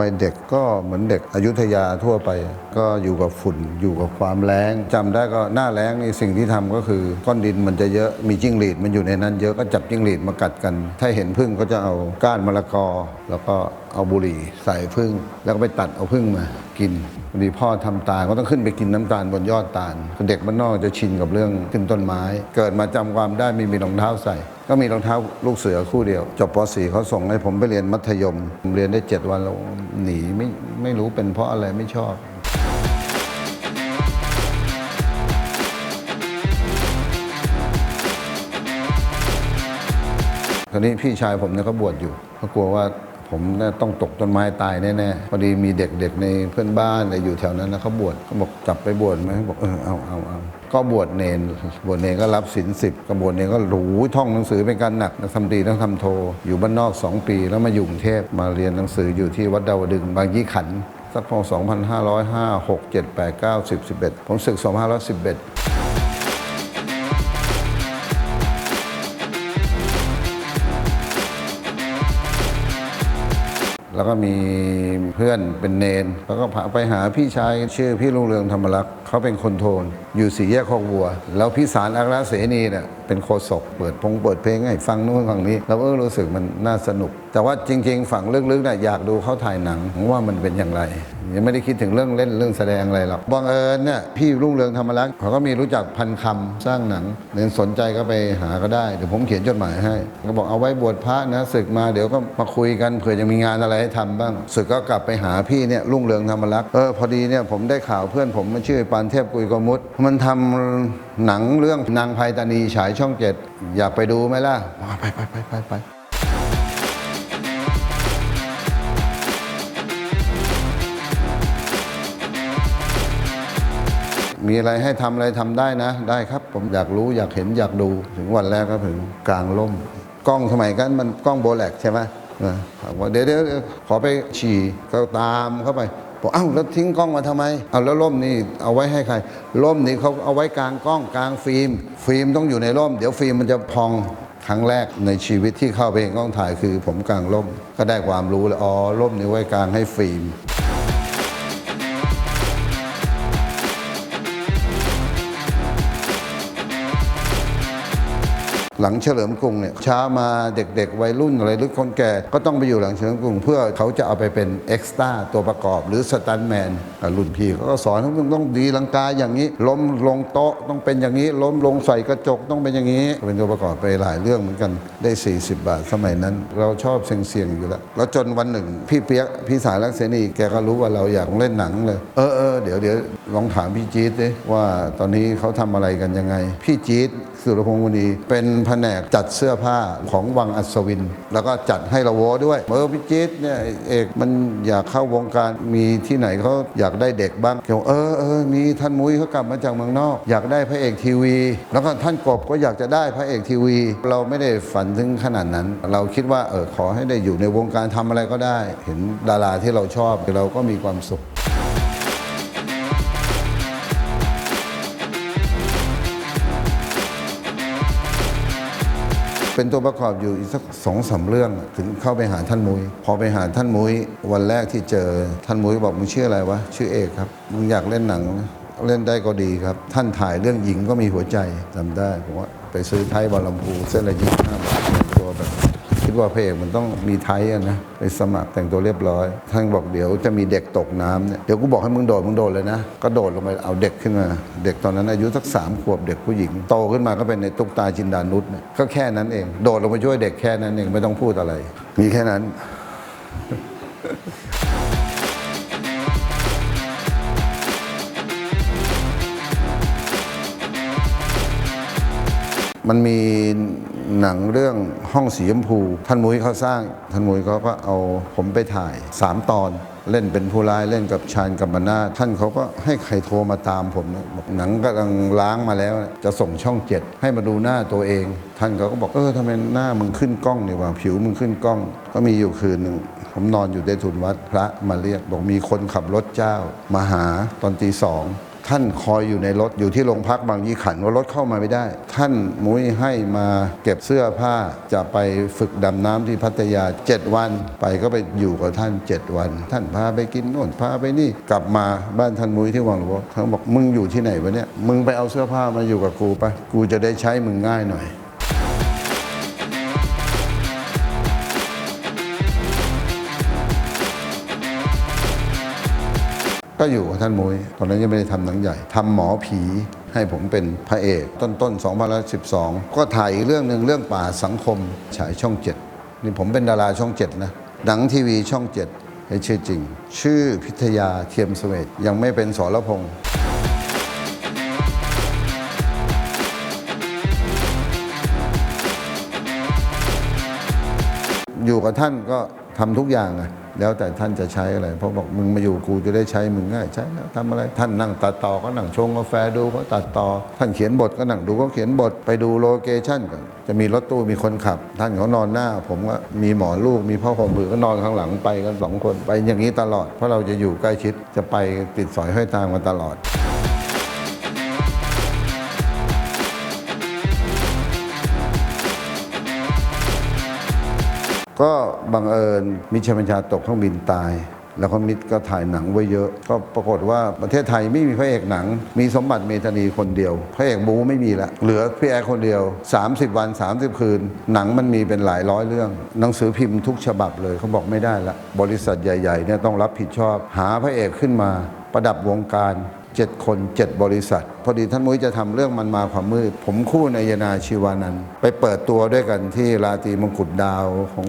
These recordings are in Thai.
วัยเด็กก็เหมือนเด็กอยุธยาทั่วไป ก็อยู่กับฝุ่นอยู่กับความแรงจำได้ก็หน้าแรงนี่สิ่งที่ทำก็คือก้อนดินมันจะเยอะมีจิ้งหรีดมันอยู่ในนั้นเยอะก็จับจิ้งหรีดมากัดกัน ถ้าเห็นพึ่งก็จะเอาก้านมะละกอ แล้วก็เอาบุหรี่ใส่พึ่ง แล้วก็ไปตัดเอาพึ่งมากินพอดีพ่อทำตาลก็ต้องขึ้นไปกินน้ำตาลบนยอดตาลเด็กบ้านนอกจะชินกับเรื่องขึ้นต้นไม้ เกิดมาจำความได้ไม่มีรองเท้าใส่ ก็มีรองเท้าลูกเสือคู่เดียว จบป .4 เขาส่งให้ผมไปเรียนมัธยม เรียนได้ 7 วันแล้วหนีไม่ไม่รู้เป็นเพราะอะไรไม่ชอบ คราวนี้พี่ชายผมเนี่ยเขาบวชอยู่เขากลัวว่า ผมเนี่ยต้องตกต้นไม้ตายแน่ๆพอดีมีเด็กๆในเพื่อนบ้านอะไรอยู่แถวนั้นนะเขาบวชเขาบอกจับไปบวชไหมบอกเออเอาเอาเอาก็บวชเนนบวชเนนก็รับศีลสิบก็บวชเนนก็หรูท่องหนังสือเป็นการหนักนักทำตรีนักทำโท อยู่บ้านนอก 2 ปี แล้วมาอยู่กรุงเทพมาเรียนหนังสืออยู่ที่วัดดาวดึงบางยี่ขันธ์สักพศ2505 6 7 8 9 10 11 ผมศึก 2511 แล้วก็มีเพื่อนเป็นเนน แล้วก็พาไปหาพี่ชายชื่อพี่ลุงเรืองธรรมรักษ เขาเป็นคนโทน อยู่สี่แยกคอกวัว แล้วพี่สารอัครเสนีเนี่ยเป็นโคศกเปิดพงเปิดเพลงให้ฟังนู่นฟังนี้เราก็รู้สึกมันน่าสนุก แต่ว่าจริง ๆ ฝั่งลึกๆเนี่ยอยากดูเขาถ่ายหนังว่ามันเป็นอย่างไร ยังไม่ได้คิดถึงเรื่องเล่นเรื่องแสดงอะไรหรอกบังเอิญเนี่ยพี่รุ่งเรืองธรรมรักษ์เขาก็มีรู้จักพันคำสร้างหนังเน้นสนใจก็ไปหาก็ได้เดี๋ยวผมเขียนจดหมายให้ก็บอกเอาไว้บวชพระนะศึกมาเดี๋ยวก็มาคุยกันเผื่อจะมีงานอะไรให้ทำบ้างศึกก็กลับไปหาพี่เนี่ยรุ่งเรืองธรรมรักษ์เออพอดีเนี่ยผมได้ข่าวเพื่อนผมมันชื่อปานเทพกุยกมุตมันทำหนังเรื่องนางไพตานีฉายช่องเจ็ดอยากไปดูไหมล่ะ ไปไปไปไปไปมีอะไรให้ทำอะไรทำได้นะ ได้ครับผมอยากรู้อยากเห็นอยากดูถึงวันแรกก็ถึงกลางร่ม กล้องสมัยกันมันกล้องโบแลกใช่ไหมเดี๋ยวเดี๋ยวเดี๋ยวขอไปฉี่ก็ตามเข้าไป บอกอ้าวแล้วทิ้งกล้องมาทำไมเอาแล้วร่มนี่เอาไว้ให้ใครร่มนี่เขาเอาไว้กลางกล้องกลางฟิล์ม ฟิล์มต้องอยู่ในร่ม เดี๋ยวฟิล์มมันจะพองครั้งแรกในชีวิตที่เข้าไปเองกล้องถ่ายคือผมกลางร่ม ก็ได้ความรู้เลยอ๋อร่มนี่ไว้กลางให้ฟิล์ม หลังเฉลิมกรุงเนี่ยเช้ามาเด็กๆวัยรุ่นอะไรหรือคนแก่ก็ต้องไปอยู่หลังเฉลิมกรุง เพื่อเขาจะเอาไปเป็นเอ็กซ์ต้าตัวประกอบหรือสตันแมนรุ่นพี่เขาก็สอนต้องต้องดีลังกาอย่างนี้ ล้มลงโต๊ะต้องเป็นอย่างนี้ ล้มลงใส่กระจกต้องเป็นอย่างนี้ เป็นตัวประกอบไปหลายเรื่องเหมือนกันได้ 40 บาทสมัยนั้น เราชอบเสี่ยงๆอยู่แล้วแล้วจนวันหนึ่ง พี่เปียกพี่สายลักษณ์นีแกก็รู้ว่าเราอยากเล่นหนังเลย เออเออเดี๋ยวเดี๋ยวลองถามพี่จี๊ดดิว่าตอนนี้เขาทำอะไรกันยังไง พี่จี๊ด สุรพงศ์มณีเป็นแผนกจัดเสื้อผ้าของวังอัศวิน แล้วก็จัดให้ละโวด้วยเออพี่จี๊ดเนี่ยเอกมันอยากเข้าวงการมีที่ไหนเขาอยากได้เด็กบ้างเขาบอเออเออมีท่านมุ้ยเขากลับมาจากเมืองนอก อยากได้พระเอกทีวี แล้วก็ท่านกบก็อยากจะได้พระเอกทีวี เราไม่ได้ฝันถึงขนาดนั้น เราคิดว่าเออขอให้ได้อยู่ในวงการทำอะไรก็ได้ เห็นดาราที่เราชอบเราก็มีความสุข เป็นตัวประกอบอยู่อีกสักสองสามเรื่องถึงเข้าไปหาท่านมุ้ยพอไปหาท่านมุ้ยวันแรกที่เจอท่านมุ้ยบอกมึงชื่ออะไรวะชื่อเอกครับมึงอยากเล่นหนังเล่นได้ก็ดีครับ ท่านถ่ายเรื่องหญิงก็มีหัวใจจำได้ผมว่าไปซื้อไทยบอลลำพูเส้นละยี่ห้าบาทตัวแบบ คิดว่าพระเอกมันต้องมีไทยอะนะไปสมัครแต่งตัวเรียบร้อย ท่านบอกเดี๋ยวจะมีเด็กตกน้ำเนี่ยเดี๋ยวกูบอกให้มึงโดดมึงโดดเลยนะก็โดดลงไปเอาเด็กขึ้นมา เด็กตอนนั้นอายุสักสามขวบเด็กผู้หญิงโตขึ้นมาก็เป็นในตุ๊กตาจินดานุษเนี่ยก็แค่นั้นเอง โดดลงไปช่วยเด็กแค่นั้นเองไม่ต้องพูดอะไร มีแค่นั้นมันมี หนังเรื่องห้องสีชมพู ท่านมุ้ยเขาสร้าง ท่านมุ้ยเขาก็เอาผมไปถ่าย 3 ตอนเล่นเป็นผู้ร้ายเล่นกับชาญกัมปนาท่านเขาก็ให้ใครโทรมาตามผมบอกหนังกำลังล้างมาแล้วจะส่งช่องเจ็ดให้มาดูหน้าตัวเอง ท่านเขาก็บอกเออทำไมหน้ามึงขึ้นกล้องเนี่ยว่าผิวมึงขึ้นกล้อง ก็มีอยู่คืนหนึ่งผมนอนอยู่ในทุนวัดพระมาเรียกบอกมีคนขับรถเจ้า มาหาตอนตีสอง ท่านคอยอยู่ในรถอยู่ที่โรงพักบางยี่ขันว่ารถเข้ามาไม่ได้ ท่านมุ้ยให้มาเก็บเสื้อผ้าจะไปฝึกดำน้ำที่พัทยา 7 วัน ไปก็ไปอยู่กับท่าน 7 วัน ท่านพาไปกินโน่นพาไปนี่กลับมาบ้านท่านมุ้ยที่วังหลวงเขาบอกมึงอยู่ที่ไหนวะเนี่ยมึงไปเอาเสื้อผ้ามาอยู่กับกูไปกูจะได้ใช้มึงง่ายหน่อย ก็อยู่กับท่านมุ้ยตอนนั้นยังไม่ได้ทำหนังใหญ่ทำหมอผีให้ผมเป็นพระเอกต้นต้น2012 ก็ถ่ายอีกเรื่องหนึ่งเรื่องป่าสังคมฉายช่องเจ็ดนี่ผมเป็นดาราช่องเจ็ดนะหนังทีวีช่องเจ็ดให้ชื่อจริง ชื่อพิทยาเทียมเสวตยังไม่เป็นสรพงษ์อยู่กับท่านก็ทำทุกอย่างอะแล้วแต่ท่านจะใช้อะไรเพราะบอกมึงมาอยู่กูจะได้ใช้มึงง่ายใช้แล้วทำอะไร ท่านนั่งตัดต่อก็นั่งชงกาแฟดูเขาตัดต่อ ท่านเขียนบทก็นั่งดูเขาเขียนบทไปดูโลเคชั่นกันจะมีรถตู้มีคนขับ ท่านเขานอนหน้า ผมก็มีหมอนลูกมีพ่อห่มผือก็นอนข้างหลังไปกันสองคนไปอย่างนี้ตลอดเพราะเราจะอยู่ใกล้ชิดจะไปติดสอยห้อยตามกันตลอด บังเอิญมิชบัญชาตกเครื่องบินตาย แล้วก็มิตรก็ถ่ายหนังไว้เยอะ ก็ปรากฏว่าประเทศไทยไม่มีพระเอกหนัง มีสมบัติเมธานีคนเดียว พระเอกบูไม่มีละ เหลือพี่แอร์คนเดียว 30 วัน 30 คืน หนังมันมีเป็นหลายร้อยเรื่อง หนังสือพิมพ์ทุกฉบับเลยเขาบอกไม่ได้ละ บริษัทใหญ่ๆเนี่ยต้องรับผิดชอบ หาพระเอกขึ้นมาประดับวงการ7คน7บริษัท พอดีท่านมุ้ยจะทำเรื่องมันมาความมืด ผมคู่นายนาชีวานันท์ไปเปิดตัวด้วยกันที่ราตรีมงกุฎดาวของ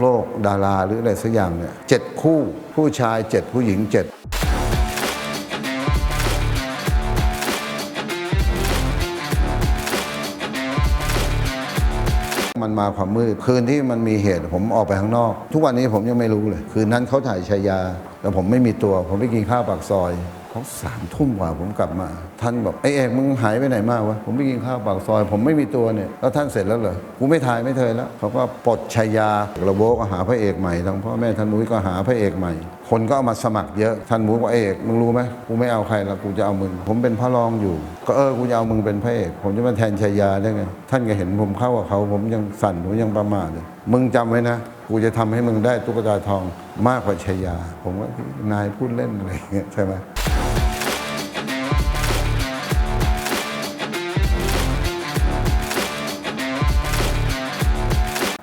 โลกดาราหรืออะไรสักอย่างเนี่ยเจ็ดคู่ผู้ชายเจ็ดผู้หญิงเจ็ดมันมาความมืดคืนที่มันมีเหตุผมออกไปข้างนอก ทุกวันนี้ผมยังไม่รู้เลย คืนนั้นเขาถ่ายชายา แต่ผมไม่มีตัว ผมไปกินข้าวปากซอย เขาสามทุ่มกว่าผมกลับมา ท่านบอกไอ้เอกมึงหายไปไหนมากวะผมไปกินข้าวปากซอย ผมไม่มีตัวเนี่ยแล้วท่านเสร็จแล้วเหรอกูไม่ถ่ายไม่เทยแล้วเขาก็ปลดชายาระโวก็หาพระเอกใหม่ทั้งพ่อแม่ท่านมุ้ยก็หาพระเอกใหม่ คนก็เอามาสมัครเยอะท่านมุ้ยบอกเอกมึงรู้ไหมกูไม่เอาใครละกูจะเอามึง ผมเป็นพระรองอยู่ ก็เออกูจะเอามึงเป็นพระเอกผมจะมาแทนชายาได้ไงท่านก็เห็นผมเข้ากับเขาผมยังสั่นผมยังประมาทเลยมึงจำไว้นะกูจะทำให้มึงได้ตุ๊กตาทองมากกว่าชายา ผมว่านายพูดเล่นอะไรเงี้ยใช่ไหม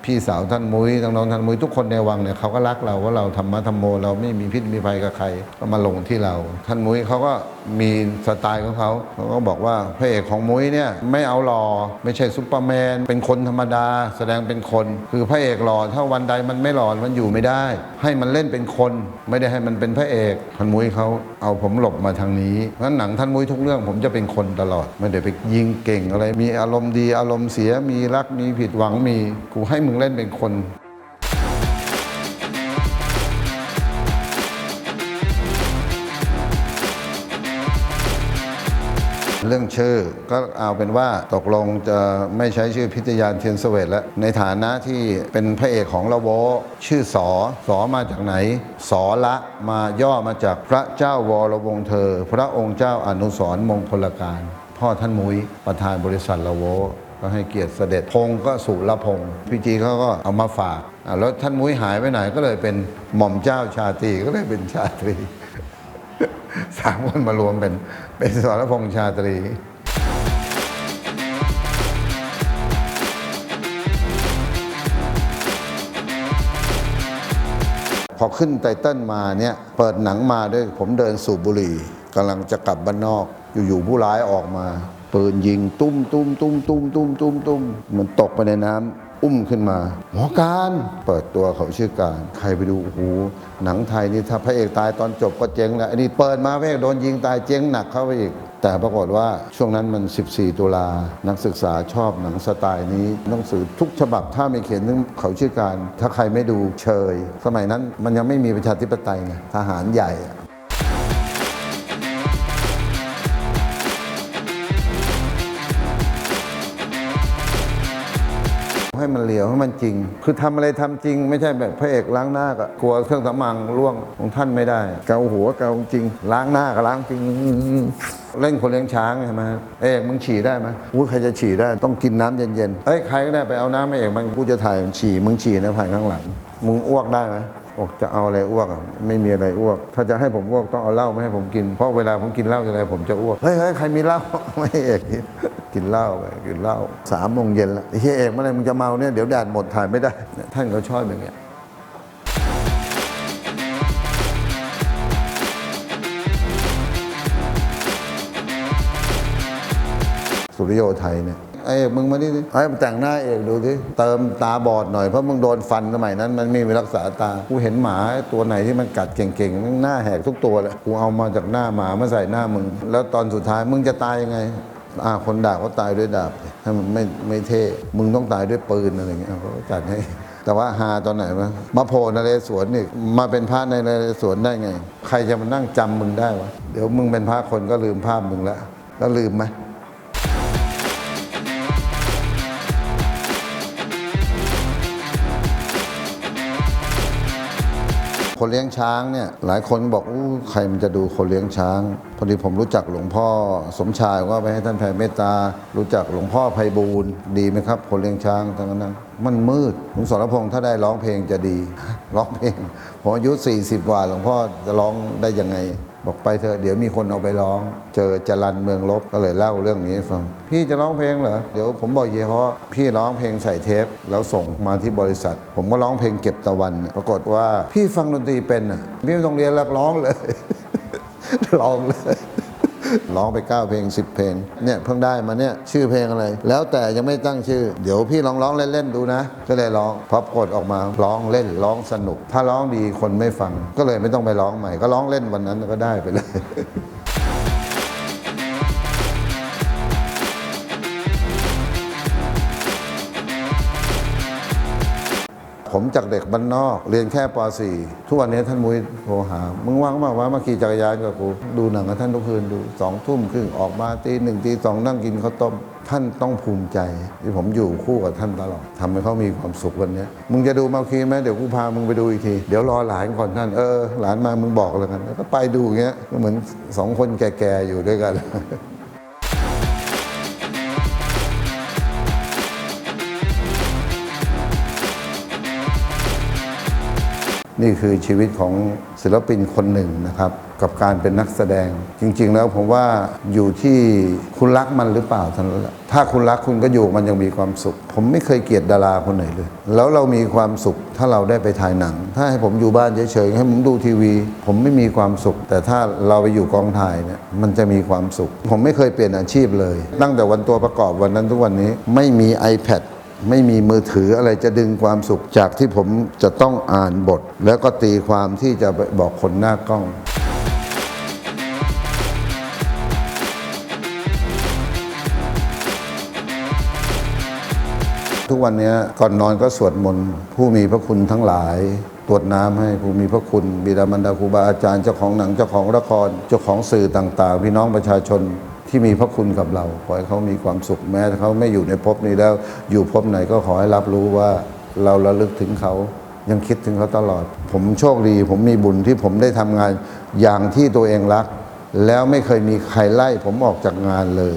พี่สาวท่านมุ้ยน้องๆท่านมุ้ยทุกคนในวังเนี่ยเขาก็รักเราว่าเราธรรมะธรรมโม เราไม่มีพิษมีภัยกับใครก็มาลงที่เรา ท่านมุ้ยเขาก็มีสไตล์ของเขาเขาก็บอกว่าพระเอกของมุ้ยเนี่ยไม่เอาหล่อไม่ใช่ซุปเปอร์แมนเป็นคนธรรมดา แสดงเป็นคน คือพระเอกหล่อถ้าวันใดมันไม่หล่อมันอยู่ไม่ได้ ให้มันเล่นเป็นคนไม่ได้ให้มันเป็นพระเอกท่านมุ้ยเขาเอาผมหลบมาทางนี้เพราะฉะนั้นหนังท่านมุ้ยทุกเรื่องผมจะเป็นคนตลอดไม่ได้ไปยิงเก่งอะไรมีอารมณ์ดีอารมณ์เสียมีรักมีผิดหวังมีกูให้มึงเล่นเป็นคนเรื่องชื่อก็เอาเป็นว่าตกลงจะไม่ใช้ชื่อพิทยานเทียนเสวตแล้ว ในฐานะที่เป็นพระเอกของละโวชื่อสอสอมาจากไหน สอละมาย่อมาจากพระเจ้าวรวงเธอ พระองค์เจ้าอนุสรมงคลการ พ่อท่านมุ้ยประธานบริษัทละโว ก็ให้เกียรติเสด็จพงศ์ก็สุรพงศ์พี่จีเขาก็เอามาฝากแล้วท่านมุ้ยหายไปไหนก็เลยเป็นหม่อมเจ้าชาตรีก็เลยเป็นชาตรีสามคนมารวมเป็นเป็นสรพงษ์ชาตรีพอขึ้นไตเติ้ลมาเนี่ยเปิดหนังมาด้วยผมเดินสูบบุหรี่กำลังจะกลับบ้านนอก อยู่ๆผู้ร้ายออกมา ปืนยิงตุ้มตุ้มตุ้มตุ้มตุ้มตุ้มตุ้มมันตกไปในน้ำอุ้มขึ้นมา หมอการเปิดตัวเขาชื่อการ ใครไปดูโอ้โหหนังไทยนี่ถ้าพระเอกตายตอนจบก็เจ๊งแล้วอันนี้เปิดมาพระเอกโดนยิงตายเจ๊งหนักเข้าไปอีกแต่ปรากฏว่าช่วงนั้นมัน 14 ตุลา นักศึกษาชอบหนังสไตล์นี้หนังสือทุกฉบับถ้าไม่เขียนถึงเขาชื่อการ ถ้าใครไม่ดูเชย สมัยนั้นมันยังไม่มีประชาธิปไตยไงทหารใหญ่ มันเหลียวให้มันจริง คือทำอะไรทำจริง ไม่ใช่แบบพระเอกล้างหน้าก็กลัวเครื่องสำอางร่วงของท่านไม่ได้ เกาหัวเกาจริง ล้างหน้าก็ล้างจริง เล่นคนเลี้ยงช้างใช่ไหมเอกมึงฉี่ได้ไหมอู้ใครจะฉี่ได้ต้องกินน้ำเย็นๆเอ้ยใครก็ได้ไปเอาน้ำมาเอกมันกูจะถ่ายฉี่มึงฉี่นะผ่านข้างหลังมึงอ้วกได้ไหม บอกจะเอาอะไรอ้วกไม่มีอะไรอ้วก ถ้าจะให้ผมอ้วกต้องเอาเหล้าไม่ให้ผมกิน เพราะเวลาผมกินเหล้าอะไรผมจะอ้วก เฮ้ยเฮ้ยใครมีเหล้า ไม่เอกกินเหล้าไปกินเหล้าสามโมงเย็นแล้วไอ้เหี้ยเอกเมื่อไรมึงจะเมาเนี่ยเดี๋ยวแดดหมดถ่ายไม่ได้ ท่านเขาชอบอย่างเงี้ยสุริโยไทยเนี่ยไอ้เอกมึงมานี่ดิไอ้มาแต่งหน้าเอกดูสิเติมตาบอดหน่อยเพราะมึงโดนฟันสมัยนั้น มันไม่มีรักษาตากูเห็นหมาตัวไหนที่มันกัดเก่งๆมันหน้าแหกทุกตัวเลยกูเอามาจากหน้าหมามาใส่หน้ามึง แล้วตอนสุดท้ายมึงจะตายยังไงอ่าคนด่าก็ตายด้วยดาบถ้ามันไม่ไม่เท่มึงต้องตายด้วยปืนอะไรเงี้ยเขาจัดให้แต่ว่าฮาตอนไหนวะมาโผล่นเรศวรนี่มาเป็นพระในนเรศวรได้ไง ใครจะมานั่งจำมึงได้วะเดี๋ยวมึงเป็นพระคนก็ลืมภาพมึงล้วแล้วลืมไหม คนเลี้ยงช้างเนี่ยหลายคนบอกอู้ใครมันจะดูคนเลี้ยงช้าง พอดีผมรู้จักหลวงพ่อสมชายว่าไปให้ท่านแผ่เมตตา รู้จักหลวงพ่อไพบูลย์ดีไหมครับ คนเลี้ยงช้างทั้งนั้นมันมืดหลวงสรพงษ์ถ้าได้ร้องเพลงจะดีร้องเพลงผมอายุ40 กว่าหลวงพ่อจะร้องได้ยังไง บอกไปเถอะเดี๋ยวมีคนเอาไปร้อง เจอจรันเมืองลบก็เลยเล่าเรื่องนี้ฟังพี่จะร้องเพลงเหรอเดี๋ยวผมบอกเยเพราะพี่ร้องเพลงใส่เทป แล้วส่งมาที่บริษัท ผมก็ร้องเพลงเก็บตะวัน ปรากฏว่าพี่ฟังดนตรีเป็นอะพี่ไม่ต้องเรียนรับร้องเลยร้องเลย ร้องไป 9 เพลง 10 เพลงเนี่ยเพิ่งได้มาเนี่ยชื่อเพลงอะไร แล้วแต่ยังไม่ตั้งชื่อ เดี๋ยวพี่ลองร้องเล่นๆดูนะ ก็เลยร้องพอกดออกมาร้องเล่นร้องสนุก ถ้าร้องดีคนไม่ฟัง ก็เลยไม่ต้องไปร้องใหม่ ก็ร้องเล่นวันนั้นก็ได้ไปเลย จากเด็กบ้านนอก เรียนแค่ป .4 ทุกวันนี้ท่านมุ้ยโทรหา มึงว่างมากว่ามาขี่จักรยานกับกู ดูหนังกับท่านทุกคืนดูสองทุ่มครึ่งออกมาตีหนึ่งตีสองนั่งกินข้าวต้ม ท่านต้องภูมิใจ ที่ผมอยู่คู่กับท่านตลอดทำให้เขามีความสุขวันนี้ มึงจะดูมาคีไหมเดี๋ยวกูพามึงไปดูอีกที เดี๋ยวรอหลานก่อนท่าน เออ หลานมามึงบอกแล้วกันแล้วก็ไปดูอย่างเงี้ยก็เหมือนสองคนแก่ๆอยู่ด้วยกัน นี่คือชีวิตของศิลปินคนหนึ่งนะครับ กับการเป็นนักแสดง จริง ๆ แล้วผมว่าอยู่ที่คุณรักมันหรือเปล่าเท่านั้นแหละถ้าคุณรักคุณก็อยู่มันยังมีความสุข ผมไม่เคยเกลียดดาราคนไหนเลย แล้วเรามีความสุขถ้าเราได้ไปถ่ายหนัง ถ้าให้ผมอยู่บ้านเฉยๆให้ผมดูทีวี ผมไม่มีความสุข แต่ถ้าเราไปอยู่กองถ่ายเนี่ยมันจะมีความสุข ผมไม่เคยเปลี่ยนอาชีพเลย ตั้งแต่วันตัวประกอบวันนั้นทุกวันนี้ไม่มี iPad ไม่มีมือถืออะไรจะดึงความสุขจากที่ผมจะต้องอ่านบท แล้วก็ตีความที่จะบอกคนหน้ากล้องทุกวันนี้ก่อนนอนก็สวดมนต์ผู้มีพระคุณทั้งหลายตรวจน้ำให้ผู้มีพระคุณบิดามารดาครูบาอาจารย์เจ้าของหนังเจ้าของละครเจ้าของสื่อต่าง ๆ พี่น้องประชาชน ที่มีพระคุณกับเรา ขอให้เขามีความสุขแม้เขาไม่อยู่ในภพนี้แล้ว อยู่ภพไหนก็ขอให้รับรู้ว่าเราระลึกถึงเขายังคิดถึงเขาตลอด ผมโชคดี ผมมีบุญที่ผมได้ทำงานอย่างที่ตัวเองรัก แล้วไม่เคยมีใครไล่ผมออกจากงานเลย